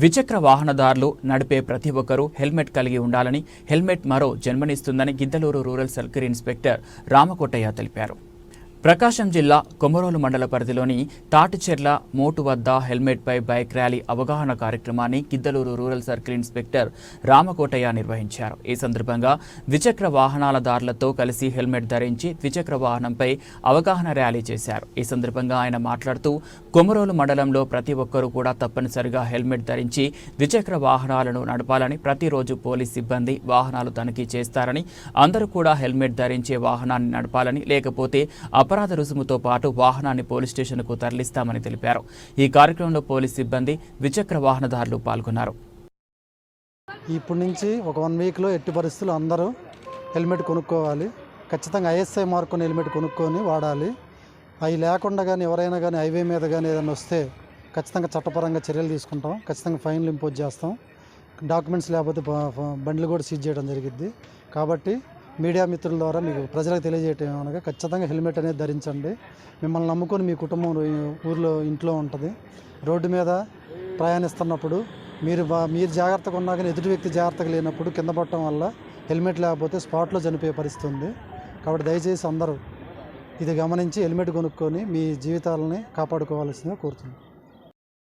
ద్విచక్ర వాహనదారులు నడిపే ప్రతి ఒక్కరూ హెల్మెట్ కలిగి ఉండాలని హెల్మెట్ మరో జన్మనిస్తుందని Giddalur rural circle inspector Ramakotaiah తెలిపారు. ప్రకాశం జిల్లా కొమరోలు మండల పరిధిలోని తాటిచెర్ల మోటు వద్ద హెల్మెట్పై బైక్ ర్యాలీ అవగాహన కార్యక్రమాన్ని Giddalur rural circle inspector Ramakotaiah నిర్వహించారు. ఈ సందర్భంగా ద్విచక్ర వాహనాలదారులతో కలిసి హెల్మెట్ ధరించి ద్విచక్ర వాహనంపై అవగాహన ర్యాలీ చేశారు. ఈ సందర్భంగా ఆయన మాట్లాడుతూ కొమరోలు మండలంలో ప్రతి ఒక్కరూ కూడా తప్పనిసరిగా హెల్మెట్ ధరించి ద్విచక్ర వాహనాలను నడపాలని ప్రతిరోజు పోలీస్ సిబ్బంది వాహనాలు తనిఖీ చేస్తారని అందరూ కూడా హెల్మెట్ ధరించే వాహనాన్ని నడపాలని లేకపోతే అపరాధ రుసుముతో పాటు వాహనాన్ని పోలీస్ స్టేషన్కు తరలిస్తామని తెలిపారు. ఈ కార్యక్రమంలో పోలీస్ సిబ్బంది ద్విచక్ర వాహనదారులు పాల్గొన్నారు. ఇప్పటి నుంచి ఒక వన్ వీక్లో ఎట్టి పరిస్థితులు అందరూ హెల్మెట్ కొనుక్కోవాలి. ఖచ్చితంగా ఐఎస్ఐ మార్కొని హెల్మెట్ కొనుక్కొని వాడాలి. అవి లేకుండా కానీ ఎవరైనా కానీ హైవే మీద కానీ ఏదైనా వస్తే ఖచ్చితంగా చట్టపరంగా చర్యలు తీసుకుంటాం. ఖచ్చితంగా ఫైన్లు ఇంపోజ్ చేస్తాం. డాక్యుమెంట్స్ లేకపోతే బండ్లు కూడా సీజ్ చేయడం జరిగిద్ది. కాబట్టి మీడియా మిత్రుల ద్వారా మీకు ప్రజలకు తెలియజేయటం అనగా ఖచ్చితంగా హెల్మెట్ అనేది ధరించండి. మిమ్మల్ని నమ్ముకొని మీ కుటుంబం ఊరిలో ఊర్లో ఇంట్లో ఉంటుంది. రోడ్డు మీద ప్రయాణిస్తున్నప్పుడు మీరు మీరు జాగ్రత్తగా ఉన్నా కానీ ఎదుటి వ్యక్తి జాగ్రత్తగా లేనప్పుడు కింద పడటం వల్ల హెల్మెట్ లేకపోతే స్పాట్లో చనిపోయే పరిస్థితి ఉంది. కాబట్టి దయచేసి అందరూ ఇది గమనించి హెల్మెట్ కొనుక్కొని మీ జీవితాలని కాపాడుకోవాల్సిందిగా కోరుతున్నాను